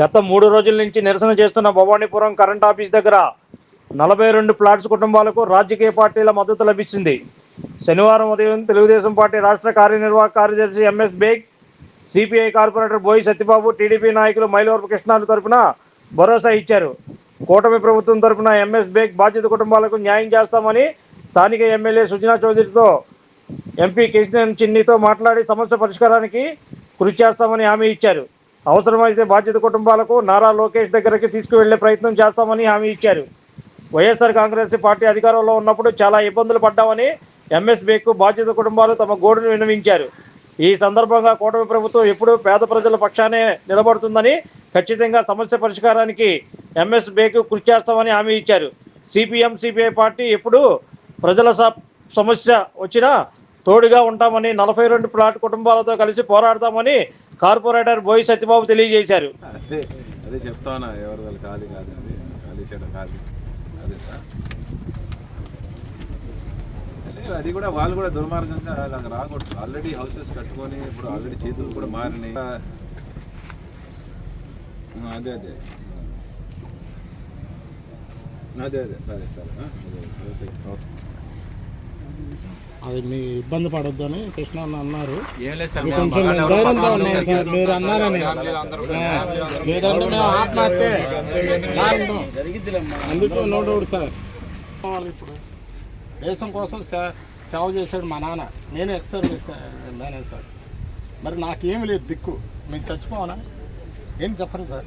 గత మూడు రోజుల నుంచి నిరసన చేస్తున్న భవానీపురం కరెంట్ ఆఫీస్ దగ్గర నలభై రెండు ప్లాట్స్ కుటుంబాలకు రాజకీయ పార్టీల మద్దతు లభించింది. శనివారం ఉదయం తెలుగుదేశం పార్టీ రాష్ట్ర కార్యనిర్వాహక కార్యదర్శి ఎంఎస్ బేగ్ సిపిఐ కార్పొరేటర్ బోయి సత్యబాబు టీడీపీ నాయకులు మైలవరపు కృష్ణాల తరపున భరోసా ఇచ్చారు. కూటమి ప్రభుత్వం తరపున ఎంఎస్ బేగ్ బాధిత కుటుంబాలకు న్యాయం చేస్తామని స్థానిక ఎమ్మెల్యే సుజనా చౌదరితో ఎంపీ కిషన్ చిన్నితో మాట్లాడి సమస్య పరిష్కారానికి కృషి చేస్తామని హామీ ఇచ్చారు. అవసరమైతే బాధ్యత కుటుంబాలకు నారా లోకేష్ దగ్గరికి తీసుకువెళ్ళే ప్రయత్నం చేస్తామని హామీ ఇచ్చారు. వైఎస్ఆర్ కాంగ్రెస్ పార్టీ అధికారంలో ఉన్నప్పుడు చాలా ఇబ్బందులు పడ్డామని ఎంఎస్ బేకు బాధ్యత కుటుంబాలు తమ గోడును విన్నవించారు. ఈ సందర్భంగా కూటమి ప్రభుత్వం ఎప్పుడూ పేద ప్రజల పక్షానే నిలబడుతుందని ఖచ్చితంగా సమస్య పరిష్కారానికి ఎంఎస్ బేకు కృషి చేస్తామని హామీ ఇచ్చారు. సిపిఎం సిపిఐ పార్టీ ఎప్పుడు ప్రజల సమస్య వచ్చినా తోడుగా ఉంటామని నలభై రెండు ప్లాట్ కుటుంబాలతో కలిసి పోరాడతామని కార్పొరేటర్ బోయి సత్యబాబు తెలియజేశారు. అదే అదే చెప్తానా ఎవరు వాళ్ళు ఖాళీ ఖాళీ చేయడం ఖాళీ అదే. లేదు, అది కూడా వాళ్ళు కూడా దుర్మార్గంగా అలాగ రాకూడదు. ఆల్రెడీ హౌసెస్ కట్టుకొని ఇప్పుడు ఆల్రెడీ చేతులు కూడా మారినాయి. అదే అదే. అదే అదే. సరే సరే ఓకే. అది మీ ఇబ్బంది పడొద్దని కృష్ణ అన్న అన్నారు. కొంచెం ధైర్యంతో ఉన్నాం. సార్ మీరు అన్నారని. లేదంటే మేము ఆత్మహత్య. సాయంత్రం. అందుకు నో డౌట్ సార్. ఇప్పుడు దేశం కోసం సేవ చేశాడు మా నాన్న. నేను ఎక్స్ సర్వీస్ మేనే సార్. మరి నాకేమి లేదు దిక్కు. మేము చచ్చిపోవనా ఏం చెప్పండి సార్?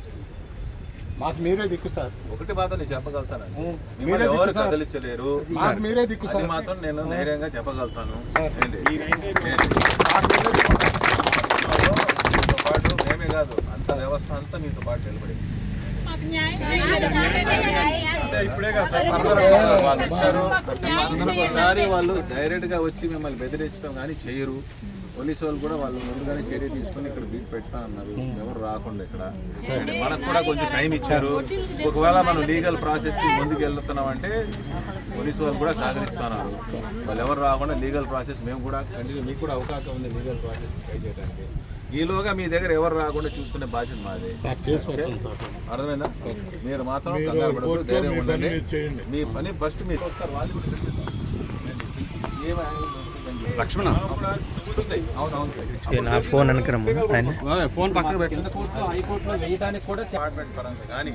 మాకు మీరే దిక్కు సార్. ఒకటి మాత్రం నేను చెప్పగలుగుతాను. మీరే ఎవరు కదిలించలేరు. మాకు మీరే దిక్కు సార్. మాత్రం నేను ధైర్యంగా చెప్పగలుగుతాను. పాటు మేమే కాదు అంత వ్యవస్థ అంతా మీతో పాటు నిలబడి అంటే ఇప్పుడే కాదు సార్ వాళ్ళు వచ్చారు. ఒకసారి వాళ్ళు డైరెక్ట్గా వచ్చి మిమ్మల్ని బెదిరించడం కానీ చేయరు. పోలీసు వాళ్ళు కూడా వాళ్ళు ముందుగానే చర్య తీసుకొని ఇక్కడ బీట్ పెడతా అన్నారు. ఎవరు రాకుండా ఇక్కడ. మనకు కూడా కొంచెం టైం ఇచ్చారు. ఒకవేళ మనం లీగల్ ప్రాసెస్కి ముందుకు వెళ్తున్నాం అంటే పోలీసు వాళ్ళు కూడా సహకరిస్తున్నారు. వాళ్ళు ఎవరు రాకుండా లీగల్ ప్రాసెస్ మేము కూడా కంటిన్యూ మీకు కూడా అవకాశం ఉంది లీగల్ ప్రాసెస్ ట్రై చేయడానికి. ఈలోగా మీ దగ్గర ఎవరు రాకుండా చూసుకునే బాధ్యత మాది. అర్థమైందా? మీరు మాత్రం కంగారు ధైర్యం ఉండండి. మీ పని ఫస్ట్ మీరు. లక్ష్మణ. నా ఫోన్ అనుకురమ్మ ఆయన. ఫోన్ పక్కన పెట్టి. కోర్టులో హైకోర్టులో వేయడానికి కూడా డిపార్ట్మెంట్ పరంగా కానీ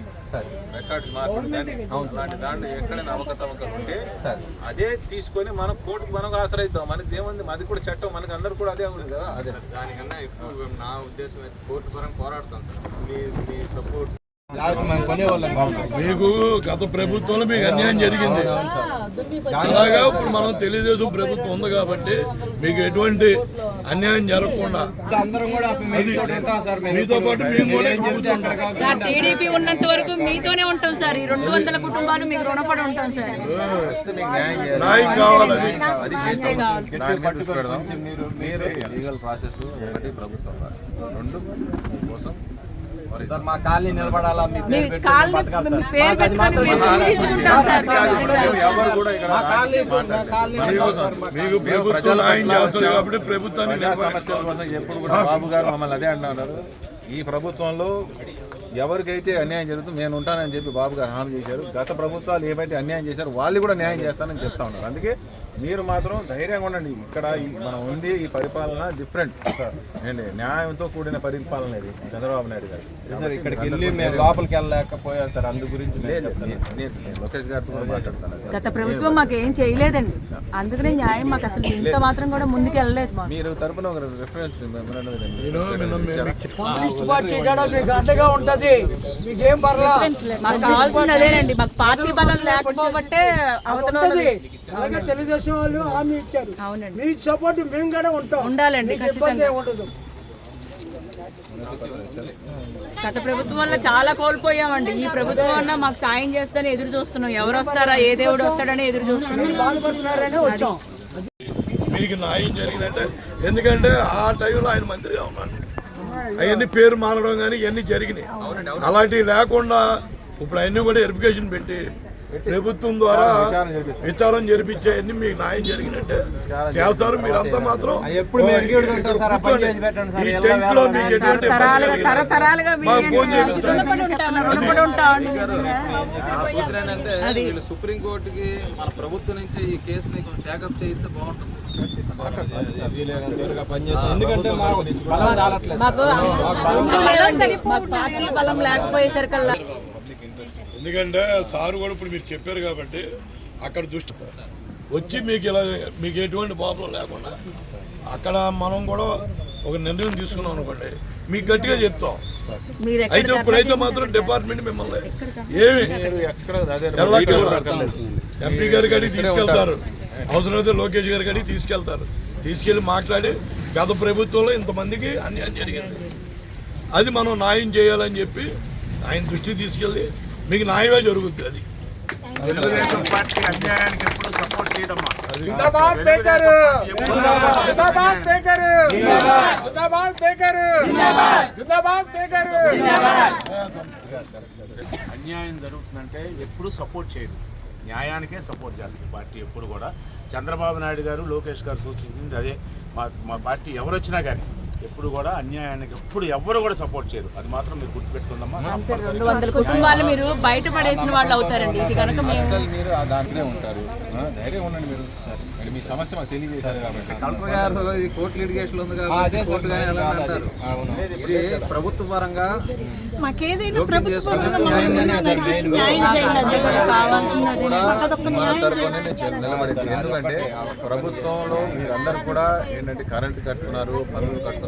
రికార్డ్స్ కానీ అలాంటి దాంట్లో ఎక్కడైనా అవకతవకలు ఉంటే అదే తీసుకొని మనం కోర్టుకు మనం ఆశ్రయిద్దాం. మనకి ఏముంది? అది కూడా చట్టం. మనకి అందరు కూడా అదే ఉంది కదా. అదే. దానికన్నా ఎక్కువ నా ఉద్దేశం అయితే కోర్టు పరంగా పోరాడతాం సార్. మీ మీ సపోర్ట్ మీకు గత ప్రభుత్వంలో మీకు అన్యాయం జరిగింది. అలాగా ఇప్పుడు మనం తెలుగుదేశం ప్రభుత్వం ఉంది కాబట్టి మీకు ఎటువంటి అన్యాయం జరగకుండా మీతో పాటు మేము కూడా టీడీపీ ఉన్నంత వరకు మీతోనే ఉంటాం సార్. ఈ రెండు వందల కుటుంబాలు మీకు రుణపడి ఉంటాం సార్. ఫస్ట్ మీకు న్యాయం చేయాలి. న్యాయం కావాలి అది. అది చేస్తాం. దాని మీద దృష్టి పెడదాం మీరు లీగల్ ప్రాసెస్ ఒకటి ప్రభుత్వం రెండు మీకోసం మా కాలనీ నిలబడాలా? మీ పేరు. సమస్యల కోసం ఎప్పుడు కూడా బాబు గారు మమ్మల్ని అదే అంటున్నారు. ఈ ప్రభుత్వంలో ఎవరికైతే అన్యాయం జరుగుతుందో నేను ఉంటానని చెప్పి బాబు గారు హామీ చేశారు. గత ప్రభుత్వాలు ఏవైతే అన్యాయం చేశారు వాళ్ళు కూడా న్యాయం చేస్తానని చెప్తా ఉన్నారు. అందుకే మీరు మాత్రం ధైర్యంగా ఉండండి. ఇక్కడ మనం ఉంది ఈ పరిపాలన డిఫరెంట్ ఏంటి? న్యాయంతో కూడిన పరిపాలన ఇది. చంద్రబాబు నాయుడు గారు. సార్ ఇక్కడికి వెళ్ళి మేము లోపలికి వెళ్ళలేకపోయాం సార్ అందు గురించి లోకేష్ గారితో మాట్లాడతాను గత ప్రభుత్వం మాకు ఏం చేయలేదండి. అందుకనే న్యాయం మాకు అసలు ఇంత మాత్రం కూడా ముందుకు వెళ్ళలేదు మాకు. మీరు తరపున ఒక రిఫరెన్స్ నేను నిన్న మేము మాకు కావాల్సింది అదేనండి. మాకు పార్టీ బలం లేకపోబట్టే అవతల ఉంటది అలాగే తెలుగుదేశం వాళ్ళు హామీ ఇచ్చారు. అవునండి. మీ సపోర్ట్ మేము కూడా ఉంటాం. ఉండాలండి మీకు ఇబ్బంది ఖచ్చితంగా. ఏమి ఉండదు గత ప్రభుత్వం వల్ల చాలా కోల్పోయామండి. ఈ ప్రభుత్వం వల్ల మాకు సాయం చేస్తుందని ఎదురు చూస్తున్నాం. ఎవరు వస్తారా? ఏ దేవుడు వస్తాడని ఎదురు చూస్తున్నాం. బాధపడుతున్నారని వచ్చాం. మీకు న్యాయం జరిగిందంటే ఎందుకంటే ఆ టైంలో ఆయన మంత్రిగా ఉన్నాడు. అవన్నీ పేరు మారడం కానీ ఇవన్నీ జరిగినాయి. అలాంటివి లేకుండా ఇప్పుడు అవన్నీ కూడా వెరిఫికేషన్ పెట్టి ప్రభుత్వం ద్వారా. విచారం జరిపించేయన్ని మీకు న్యాయం జరిగినట్టే. చేస్తారు మీరంతా మాత్రం. ఈ ఎలా టెంట్లో మీకు ఎటువంటి ఇబ్బంది తరతరాలుగా కలిగినా తరతరాలుగా మాకు ఫోన్ చేయండి సార్. రుణపడి ఉంటాం రుణపడి ఉంటాం నా సూచన ఏంటంటే వీళ్ళు సుప్రీం కోర్టుకి మన ప్రభుత్వం నుంచి ఈ కేసుని టేకప్ చేయిస్తే బాగుంటుంది. ఎందుకంటే మాకు బలం చాలట్లేదు మాకు బలం లేకపోయేసరికల్లా ఎందుకంటే సార్ కూడా ఇప్పుడు మీరు చెప్పారు కాబట్టి అక్కడ దృష్టి వచ్చి మీకు ఇలా మీకు ఎటువంటి ప్రాబ్లం లేకుండా అక్కడ మనం కూడా ఒక నిర్ణయం తీసుకున్నాం అనుకోండి. మీకు గట్టిగా చెప్తాం. మీరు అయితే ఇప్పుడైతే మాత్రం డిపార్ట్మెంట్ మిమ్మల్ని ఏమి? ఎక్కడ అదే ఎంపీ గారి కాడికి తీసుకెళ్తారు. అవసరమైతే లోకేష్ గారి కాడికి తీసుకెళ్తారు. తీసుకెళ్ళి మాట్లాడి గత ప్రభుత్వంలో ఇంతమందికి అన్యాయం జరిగింది. అది మనం న్యాయం చేయాలని చెప్పి ఆయన దృష్టికి తీసుకెళ్ళి మీకు న్యాయమే జరుగుద్ది అది. తెలుగుదేశం పార్టీ అన్యాయానికి ఎప్పుడు సపోర్ట్ చేయదమ్మా అన్యాయం జరుగుతుందంటే ఎప్పుడు సపోర్ట్ చేయదు. న్యాయానికే సపోర్ట్ చేస్తుంది పార్టీ ఎప్పుడు కూడా. చంద్రబాబు నాయుడు గారు లోకేష్ గారు సూచించింది అదే. మా మా పార్టీ ఎవరు వచ్చినా కానీ ఎప్పుడు కూడా అన్యాయానికి ఎప్పుడు ఎవరు కూడా సపోర్ట్ చేయరు. అది మాత్రం మీరు గుర్తుపెట్టుకుందమ్మా. అంతే రెండు వందల కుటుంబాలు మీరు బయటపడేసిన వాళ్ళు అవుతారండి. ఇది కనుక మేము అసలు మీరు ఆ దాంట్లోనే ఉంటారు. ఆ, ధైర్యం ఉండండి మీరు. మరి మీ సమస్య మాకు తెలియజేశారు కాబట్టి. కలెక్టర్ గారు ఈ కోర్టు లిటిగేషన్ ఉంది కాబట్టి కోర్టు కానీ వెళ్ళాలని అంటారు. ఇది ప్రభుత్వ పరంగా మాకేదైనా ప్రభుత్వం న్యాయం చేయండి. అదే కదా కావాల్సింది అదే మాకు అదొక మన న్యాయం తరపునే నేను చెప్- నిలబడేది ఎందుకంటే ప్రభుత్వంలో మీరందరూ కూడా ఏంటంటే కరెంట్ కట్టుకున్నారు పనులు కట్టుకున్నారు.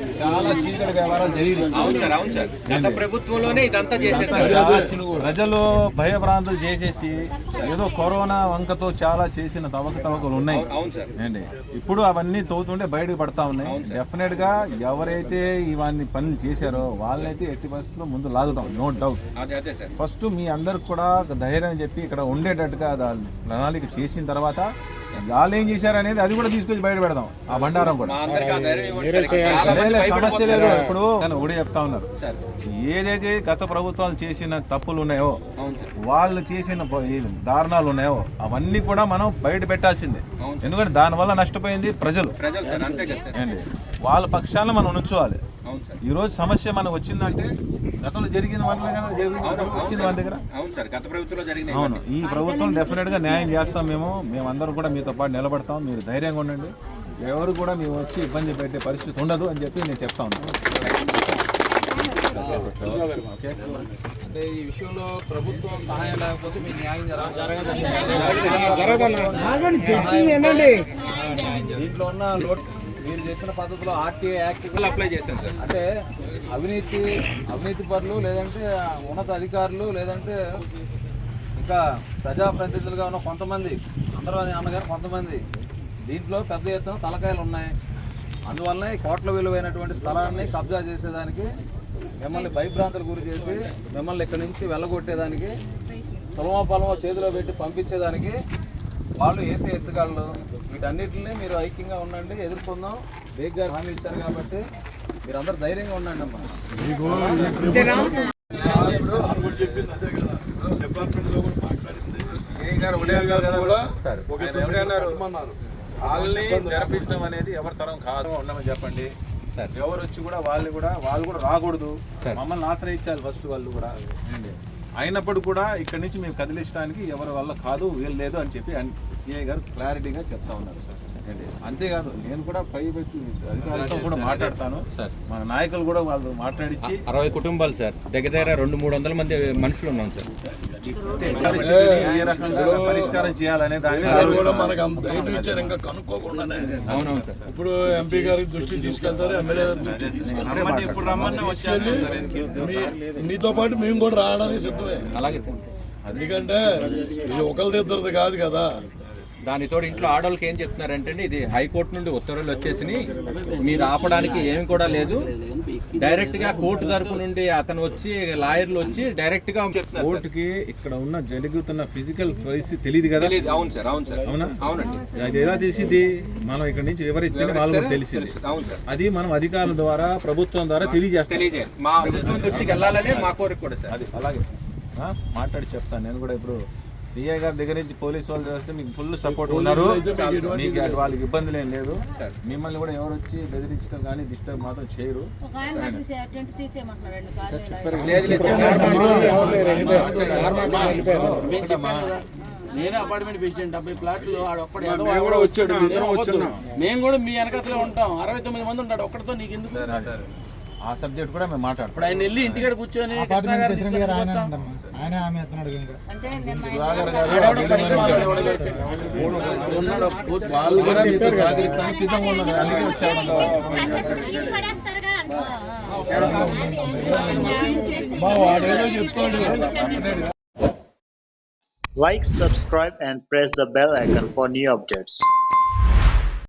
చాలా చీకటి వ్యవహారాలు జరిగింది ప్రభుత్వంలోనే ఇదంతా ప్రజలు భయభ్రాంతులు చేసేసి ఏదో కరోనా వంకతో చాలా చేసిన తవక తవకలు ఉన్నాయి ఏంటి? ఇప్పుడు అవన్నీ తవ్వుతుంటే బయటకు పడతా ఉన్నాయి. డెఫినెట్గా ఎవరైతే ఇవన్నీ పనులు చేశారో వాళ్ళైతే ఎట్టి పరిస్థితుల్లో ముందు లాగుతాం. నో డౌట్ ఫస్ట్ మీ అందరికి కూడా ఒక ధైర్యం చెప్పి ఇక్కడ ఉండేటట్టుగా ప్రణాళిక చేసిన తర్వాత వాళ్ళు ఏం చేశారు అనేది అది కూడా తీసుకొచ్చి బయట పెడదాం. ఆ బండారం కూడా. సమస్య లేదు. ఇప్పుడు నేను ఒకటి చెప్తా ఉన్నారు ఏదైతే గత ప్రభుత్వాలు చేసిన తప్పులు ఉన్నాయో వాళ్ళు చేసిన దారుణాలు ఉన్నాయో అవన్నీ కూడా మనం బయట పెట్టాల్సిందే. ఎందుకంటే దానివల్ల నష్టపోయింది ప్రజలు. వాళ్ళ పక్షాన మనం ఉంచుకోవాలి. ఈ రోజు సమస్య మనకు వచ్చిందంటే గతంలో జరిగిన వల్ల వచ్చింది మన దగ్గర. అవును సార్ గత ప్రభుత్వంలో జరిగిన అవును ఈ ప్రభుత్వం డెఫినెట్గా న్యాయం చేస్తాం మేము. మేమందరం కూడా మీతో పాటు నిలబడతాం. మీరు ధైర్యంగా ఉండండి. ఎవరు కూడా మేము వచ్చి ఇబ్బంది పెట్టే పరిస్థితి ఉండదు అని చెప్పి నేను చెప్తా ఉన్నాను. అంటే ఈ విషయంలో ప్రభుత్వం సహాయం లేకపోతే మీకు న్యాయం జరగదు. దీంట్లో ఉన్న లోట్ మీరు చెప్పిన పద్ధతిలో ఆర్టీఐ యాక్ట్ అప్లై చేశాను సార్. అంటే అవినీతి అవినీతి పరులు లేదంటే ఉన్నత అధికారులు లేదంటే ఇంకా ప్రజాప్రతినిధులుగా ఉన్న కొంతమంది అందరూ అని అన్నగారు కొంతమంది దీంట్లో పెద్ద ఎత్తున తలకాయలు ఉన్నాయి. అందువల్లనే కోట్ల విలువైనటువంటి స్థలాన్ని కబ్జా చేసేదానికి మిమ్మల్ని భయభ్రాంతులు గురి చేసి మిమ్మల్ని ఇక్కడి నుంచి వెళ్ళగొట్టేదానికి పొలమో పొలమో చేతిలో పెట్టి పంపించేదానికి వాళ్ళు వేసే ఎత్తుగాళ్ళు వీటన్నిటిని మీరు ఐక్యంగా ఉండండి ఎదుర్కొందాం. బేగ్ గారు హామీ ఇచ్చారు కాబట్టి మీరు అందరు ధైర్యంగా ఉండండి అమ్మా. వాళ్ళని తెరపించడం అనేది ఎవరి తరం కాదు. ఉండమని చెప్పండి. ఎవరు వచ్చి కూడా వాళ్ళు కూడా వాళ్ళు కూడా రాకూడదు. మమ్మల్ని ఆశ్రయించాలి ఫస్ట్ వాళ్ళు కూడా? అయినప్పుడు కూడా ఇక్కడి నుంచి మేము కదిలించడానికి ఎవరి వల్ల కాదు వీలు లేదు అని చెప్పి సిఐ గారు క్లారిటీగా చెప్తా ఉన్నారు సార్. అంతేకాదు నేను కూడా పై వ్యక్తి అధికారులతో కూడా మాట్లాడతాను. మన నాయకులు కూడా వాళ్ళు మాట్లాడించి అరవై కుటుంబాలు సార్. దగ్గర దగ్గర రెండు మూడు వందల మంది మనుషులు ఉన్నాం సార్. పరిష్కారం చేయాలనే దాని కూడా మనకు అంత ఇచ్చారు ఇంకా కనుక్కోకుండానే అవునవును సార్. ఇప్పుడు ఎంపీ గారి దృష్టికి తీసుకెళ్తారు ఎమ్మెల్యే తీసుకెళ్ళి మీతో పాటు మేము కూడా రావడానికి సిద్ధమే. అలాగే సార్. ఎందుకంటే ఇది ఒకరిది ఇద్దరిది కాదు కదా. దానితో ఇంట్లో ఆడవాళ్ళకి ఏం చెప్తున్నారంటే ఇది హైకోర్టు నుండి ఉత్తర్వులు వచ్చేసి మీరు ఆపడానికి ఏమి కూడా లేదు. డైరెక్ట్గా కోర్టు తరపు నుండి అతను వచ్చి లాయర్లు వచ్చి డైరెక్ట్గా. కోర్టుకి ఇక్కడ ఉన్న జరుగుతున్న ఫిజికల్ పరిస్థితి తెలియదు కదా. అవును సార్. అవును సార్. అవునా? అవునండి. అది ఎలా తెలిసింది? మనం ఇక్కడ నుంచి వివరిస్తే వాళ్ళు తెలిసింది. అది మనం అధికారుల ద్వారా ప్రభుత్వం ద్వారా తెలియజేస్తాం. మా ప్రభుత్వం దృష్టికి వెళ్ళాలనే మా కోరిక కూడా సార్. అది అలాగే. మాట్లాడి చెప్తాను. నేను కూడా ఇప్పుడు సిఐ గారి దగ్గర నుంచి పోలీసు వాళ్ళు చేస్తే మీకు ఫుల్ సపోర్ట్ ఉన్నారు. మీకు అటు వాళ్ళకి ఇబ్బందులు ఏం లేదు. మిమ్మల్ని కూడా ఎవరు వచ్చి బెదిరించడం కానీ డిస్టర్బ్ మాత్రం చేయరు. లేదు లేదు నేనే అపార్ట్మెంట్ పేషెంట్ డెబ్బై ప్లాట్లు ఆడొక్కడు వచ్చాడు. మేము కూడా మీ వెనకతలే ఉంటాం. అరవై తొమ్మిది మంది ఉంటాడు ఒక్కడితో నీకు ఎందుకు ఆ సబ్జెక్ట్ కూడా మేము మాట్లాడతాం ఆయన వెళ్ళి ఇంటికాడ కూర్చొని వేసాడు. ఉన్నాడు ఒక కోర్టు. వాళ్ళు కూడా మీకు సహకరిస్తానికి సిద్ధంగా ఉన్నారు. అందుకే Like, subscribe, and press the bell icon for new updates.